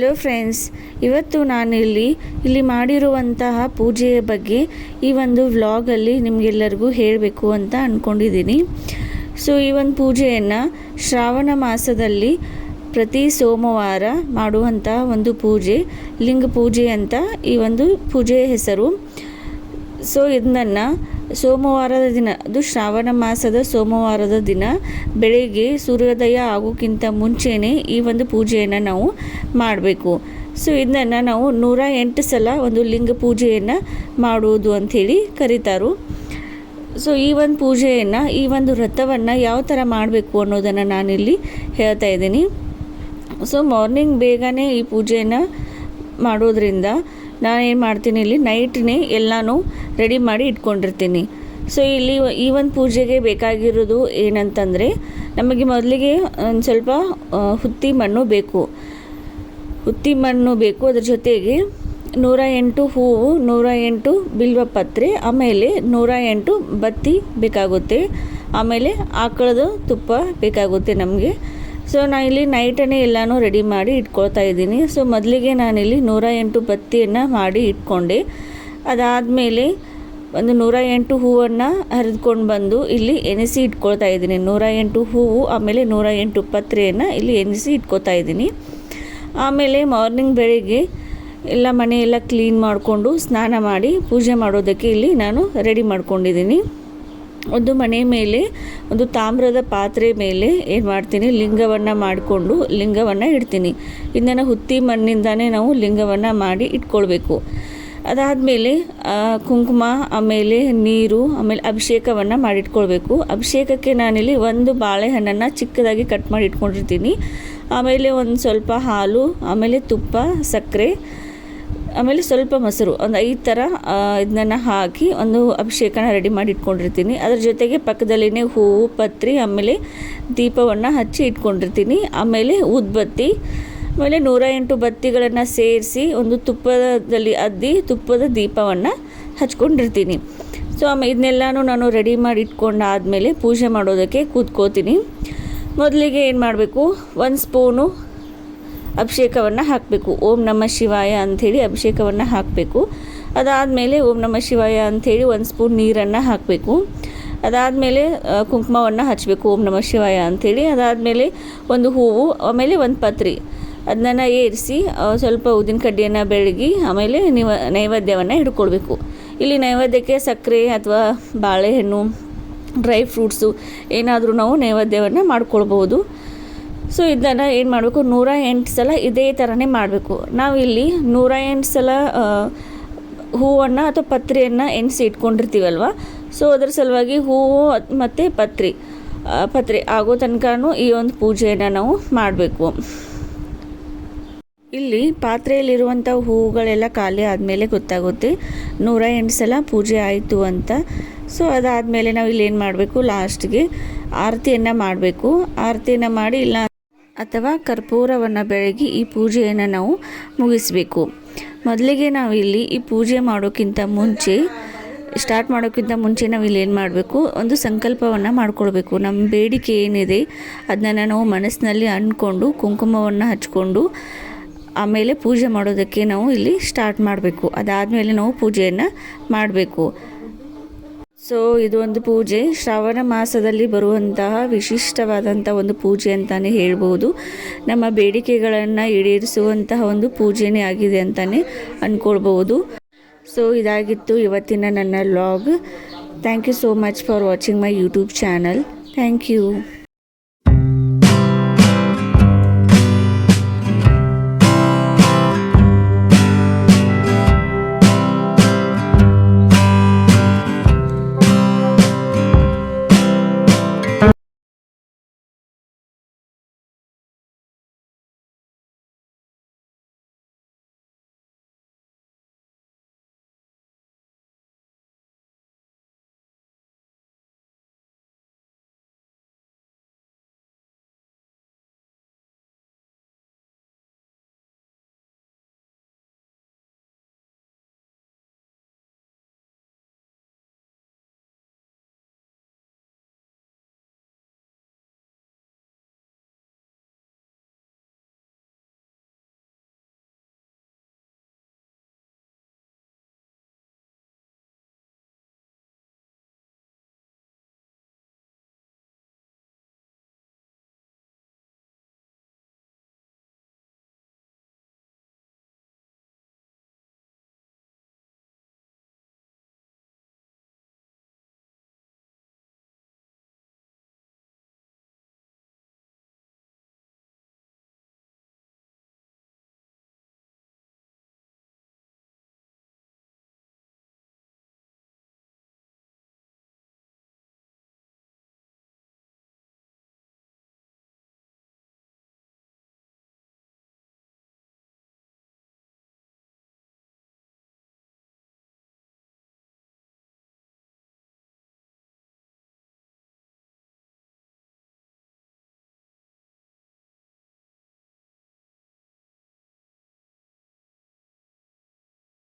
Hello friends, ಇವತ್ತು ನಾನಿಲ್ಲಿ ಇಲ್ಲಿ ಮಾಡಿರುವಂತಹ ಪೂಜೆಯ ಬಗ್ಗೆ ಈ ಒಂದು ವ್ಲಾಗಲ್ಲಿ ನಿಮಗೆಲ್ಲರಿಗೂ ಹೇಳಬೇಕು ಅಂತ ಅಂದ್ಕೊಂಡಿದ್ದೀನಿ ಸೊ, ಈ ಒಂದು ಪೂಜೆಯನ್ನು ಶ್ರಾವಣ ಮಾಸದಲ್ಲಿ ಪ್ರತಿ ಸೋಮವಾರ ಮಾಡುವಂತಹ ಒಂದು ಪೂಜೆ, ಲಿಂಗ ಪೂಜೆ ಅಂತ ಈ ಒಂದು ಪೂಜೆಯ ಹೆಸರು. ಸೊ ಇದನ್ನು ಸೋಮವಾರದ ದಿನ. ಅದು ಶ್ರಾವಣ ಮಾಸದ ಸೋಮವಾರದ ದಿನ. ಬೆಳಿಗ್ಗೆ ಸೂರ್ಯೋದಯ ಆಗೋಕ್ಕಿಂತ ಮುಂಚೆನೇ ಈ ಒಂದು ಪೂಜೆಯನ್ನು ನಾವು ಮಾಡಬೇಕು. ಸೊ ಇದನ್ನು ನಾವು ನೂರ ಎಂಟು ಸಲ ಒಂದು ಲಿಂಗ ಪೂಜೆಯನ್ನು ಮಾಡುವುದು ಅಂಥೇಳಿ ಕರೀತಾರು. ಸೊ ಈ ಒಂದು ಪೂಜೆಯನ್ನು, ಈ ಒಂದು ವ್ರತವನ್ನು ಯಾವ ಥರ ಮಾಡಬೇಕು ಅನ್ನೋದನ್ನು ನಾನಿಲ್ಲಿ ಹೇಳ್ತಾ ಇದ್ದೀನಿ. ಸೊ ಮಾರ್ನಿಂಗ್ ಬೇಗನೆ ಈ ಪೂಜೆಯನ್ನು ಮಾಡೋದ್ರಿಂದ ನಾನೇನು ಮಾಡ್ತೀನಿ ಇಲ್ಲಿ ನೈಟ್ನೇ ಎಲ್ಲನೂ ರೆಡಿ ಮಾಡಿ ಇಟ್ಕೊಂಡಿರ್ತೀನಿ. ಸೊ ಇಲ್ಲಿ ಈ ಒಂದು ಪೂಜೆಗೆ ಬೇಕಾಗಿರೋದು ಏನಂತಂದರೆ ನಮಗೆ ಮೊದಲಿಗೆ ಒಂದು ಸ್ವಲ್ಪ ಹುತ್ತಿ ಮಣ್ಣು ಬೇಕು. ಹುತ್ತಿ ಮಣ್ಣು ಬೇಕು, ಅದ್ರ ಜೊತೆಗೆ ನೂರ ಎಂಟು ಹೂವು, ನೂರ ಎಂಟು ಬಿಲ್ವ ಪತ್ರೆ, ಆಮೇಲೆ ನೂರ ಎಂಟು ಬತ್ತಿ ಬೇಕಾಗುತ್ತೆ. ಆಮೇಲೆ ಆಕಳದ ತುಪ್ಪ ಬೇಕಾಗುತ್ತೆ ನಮಗೆ. ಸೊ ನಾನು ಇಲ್ಲಿ ನೈಟನ್ನೇ ಎಲ್ಲನೂ ರೆಡಿ ಮಾಡಿ ಇಟ್ಕೊಳ್ತಾ ಇದ್ದೀನಿ. ಸೊ ಮೊದಲಿಗೆ ನಾನಿಲ್ಲಿ ನೂರ ಎಂಟು ಬತ್ತಿಯನ್ನು ಮಾಡಿ ಇಟ್ಕೊಂಡೆ. ಅದಾದಮೇಲೆ ಒಂದು ನೂರ ಎಂಟು ಹೂವನ್ನು ಹರಿದುಕೊಂಡು ಬಂದು ಇಲ್ಲಿ ಎನಿಸಿ ಇಟ್ಕೊಳ್ತಾ ಇದ್ದೀನಿ. ನೂರ ಎಂಟು ಹೂವು, ಆಮೇಲೆ ನೂರ ಎಂಟು ಪತ್ರೆಯನ್ನು ಇಲ್ಲಿ ಎನಿಸಿ ಇಟ್ಕೊತಾ ಇದ್ದೀನಿ. ಆಮೇಲೆ ಮಾರ್ನಿಂಗ್ ಬೆಳಿಗ್ಗೆ ಎಲ್ಲ ಮನೆ ಎಲ್ಲ ಕ್ಲೀನ್ ಮಾಡಿಕೊಂಡು ಸ್ನಾನ ಮಾಡಿ ಪೂಜೆ ಮಾಡೋದಕ್ಕೆ ಇಲ್ಲಿ ನಾನು ರೆಡಿ ಮಾಡ್ಕೊಂಡಿದ್ದೀನಿ. ಒಂದು ಮನೆ ಮೇಲೆ, ಒಂದು ತಾಮ್ರದ ಪಾತ್ರೆ ಮೇಲೆ ಏನು ಮಾಡ್ತೀನಿ, ಲಿಂಗವನ್ನು ಮಾಡಿಕೊಂಡು ಲಿಂಗವನ್ನು ಇಡ್ತೀನಿ. ಇದನ್ನು ಹುತ್ತಿ ಮಣ್ಣಿಂದಾನೇ ನಾವು ಲಿಂಗವನ್ನು ಮಾಡಿ ಇಟ್ಕೊಳ್ಬೇಕು. ಅದಾದಮೇಲೆ ಕುಂಕುಮ, ಆಮೇಲೆ ನೀರು, ಆಮೇಲೆ ಅಭಿಷೇಕವನ್ನು ಮಾಡಿಟ್ಕೊಳ್ಬೇಕು. ಅಭಿಷೇಕಕ್ಕೆ ನಾನಿಲ್ಲಿ ಒಂದು ಬಾಳೆಹಣ್ಣನ್ನು ಚಿಕ್ಕದಾಗಿ ಕಟ್ ಮಾಡಿ ಇಟ್ಕೊಂಡಿರ್ತೀನಿ ಆಮೇಲೆ ಒಂದು ಸ್ವಲ್ಪ ಹಾಲು, ಆಮೇಲೆ ತುಪ್ಪ, ಸಕ್ಕರೆ ಆಮೇಲೆ ಸ್ವಲ್ಪ ಮೊಸರು, ಒಂದು ಐದು ಥರ ಇದನ್ನ ಹಾಕಿ ಒಂದು ಅಭಿಷೇಕನ ರೆಡಿ ಮಾಡಿ ಇಟ್ಕೊಂಡಿರ್ತೀನಿ. ಅದ್ರ ಜೊತೆಗೆ ಪಕ್ಕದಲ್ಲಿನೇ ಹೂವು, ಪತ್ರಿ, ಆಮೇಲೆ ದೀಪವನ್ನು ಹಚ್ಚಿ ಇಟ್ಕೊಂಡಿರ್ತೀನಿ. ಆಮೇಲೆ ಊದ್ಬತ್ತಿ, ಆಮೇಲೆ ನೂರ ಎಂಟು ಬತ್ತಿಗಳನ್ನು ಸೇರಿಸಿ ಒಂದು ತುಪ್ಪದಲ್ಲಿ ಅದ್ದಿ ತುಪ್ಪದ ದೀಪವನ್ನು ಹಚ್ಕೊಂಡಿರ್ತೀನಿ. ಸೊ ಆಮೇಲೆ ಇದನ್ನೆಲ್ಲನೂ ನಾನು ರೆಡಿ ಮಾಡಿ ಇಟ್ಕೊಂಡಾದಮೇಲೆ ಪೂಜೆ ಮಾಡೋದಕ್ಕೆ ಕೂತ್ಕೋತೀನಿ. ಮೊದಲಿಗೆ ಏನು ಮಾಡಬೇಕು? ಒಂದು ಸ್ಪೂನು ಅಭಿಷೇಕವನ್ನು ಹಾಕಬೇಕು. ಓಂ ನಮ ಶಿವಾಯ ಅಂಥೇಳಿ ಅಭಿಷೇಕವನ್ನು ಹಾಕಬೇಕು. ಅದಾದಮೇಲೆ ಓಂ ನಮ ಶಿವಾಯ ಅಂಥೇಳಿ ಒಂದು ಸ್ಪೂನ್ ನೀರನ್ನು ಹಾಕಬೇಕು. ಅದಾದಮೇಲೆ ಕುಂಕುಮವನ್ನು ಹಚ್ಚಬೇಕು ಓಂ ನಮ ಶಿವಾಯ ಅಂಥೇಳಿ. ಅದಾದಮೇಲೆ ಒಂದು ಹೂವು, ಆಮೇಲೆ ಒಂದು ಪತ್ರಿ. ಅದನ್ನ ಏರಿಸಿ ಸ್ವಲ್ಪ ಉದ್ದಿನ ಕಡ್ಡಿಯನ್ನು ಬೆಳಗಿ, ಆಮೇಲೆ ನೀವು, ನೈವೇದ್ಯವನ್ನು ಹಿಡ್ಕೊಳ್ಬೇಕು. ಇಲ್ಲಿ ನೈವೇದ್ಯಕ್ಕೆ ಸಕ್ಕರೆ ಅಥವಾ ಬಾಳೆಹಣ್ಣು, ಡ್ರೈ ಫ್ರೂಟ್ಸು ಏನಾದರೂ ನಾವು ನೈವೇದ್ಯವನ್ನು ಮಾಡ್ಕೊಳ್ಬೋದು. ಸೊ ಇದನ್ನು ಏನು ಮಾಡಬೇಕು? ನೂರ ಎಂಟು ಸಲ ಇದೇ ಥರನೇ ಮಾಡಬೇಕು. ನಾವಿಲ್ಲಿ ನೂರ ಎಂಟು ಸಲ ಹೂವನ್ನು ಅಥವಾ ಪತ್ರೆಯನ್ನು ಎಣಿಸಿ ಇಟ್ಕೊಂಡಿರ್ತೀವಲ್ವ? ಸೊ ಅದರ ಸಲುವಾಗಿ ಹೂವು ಮತ್ತು ಪತ್ರಿ. ಪತ್ರೆ ಆಗೋ ತನಕನೂ ಈ ಒಂದು ಪೂಜೆಯನ್ನು ನಾವು ಮಾಡಬೇಕು. ಇಲ್ಲಿ ಪಾತ್ರೆಯಲ್ಲಿರುವಂಥ ಹೂವುಗಳೆಲ್ಲ ಖಾಲಿ ಆದಮೇಲೆ ಗೊತ್ತಾಗುತ್ತೆ. ನೂರ ಎಂಟು ಸಲ ಪೂಜೆ ಆಯಿತು ಅಂತ. ಸೊ ಅದಾದಮೇಲೆ ನಾವು ಇಲ್ಲಿ ಏನು ಮಾಡಬೇಕು? ಲಾಸ್ಟ್ಗೆ ಆರತಿಯನ್ನು ಮಾಡಬೇಕು. ಆರತಿಯನ್ನು ಮಾಡಿ ಇಲ್ಲ ಅಥವಾ ಕರ್ಪೂರವನ್ನು ಬೆಳಗಿ ಈ ಪೂಜೆಯನ್ನು ನಾವು ಮುಗಿಸಬೇಕು. ಮೊದಲಿಗೆ ನಾವು ಇಲ್ಲಿ ಈ ಪೂಜೆ ಮಾಡೋಕ್ಕಿಂತ ಮುಂಚೆ ಸ್ಟಾರ್ಟ್ ಮಾಡೋಕ್ಕಿಂತ ಮುಂಚೆ ನಾವು ಇಲ್ಲಿ ಏನು ಮಾಡಬೇಕು? ಒಂದು ಸಂಕಲ್ಪವನ್ನು ಮಾಡ್ಕೊಳ್ಬೇಕು. ನಮ್ಮ ಬೇಡಿಕೆ ಏನಿದೆ ಅದನ್ನು ನಾವು ಮನಸ್ಸಿನಲ್ಲಿ ಅಂದ್ಕೊಂಡು ಕುಂಕುಮವನ್ನು ಹಚ್ಕೊಂಡು, ಆಮೇಲೆ ಪೂಜೆ ಮಾಡೋದಕ್ಕೆ ನಾವು ಇಲ್ಲಿ ಸ್ಟಾರ್ಟ್ ಮಾಡಬೇಕು. ಅದಾದಮೇಲೆ ನಾವು ಪೂಜೆಯನ್ನು ಮಾಡಬೇಕು. ಸೊ, ಇದು ಒಂದು ಪೂಜೆ. ಶ್ರಾವಣ ಮಾಸದಲ್ಲಿ ಬರುವಂತಹ ವಿಶಿಷ್ಟವಾದಂಥ ಒಂದು ಪೂಜೆ ಅಂತಲೇ ಹೇಳ್ಬೋದು. ನಮ್ಮ ಬೇಡಿಕೆಗಳನ್ನು ಈಡೇರಿಸುವಂತಹ ಒಂದು ಪೂಜೆನೇ ಆಗಿದೆ ಅಂತಲೇ ಅಂದ್ಕೊಳ್ಬೋದು ಸೊ, ಇದಾಗಿತ್ತು ಇವತ್ತಿನ ನನ್ನ log thank you so much for watching my YouTube channel thank you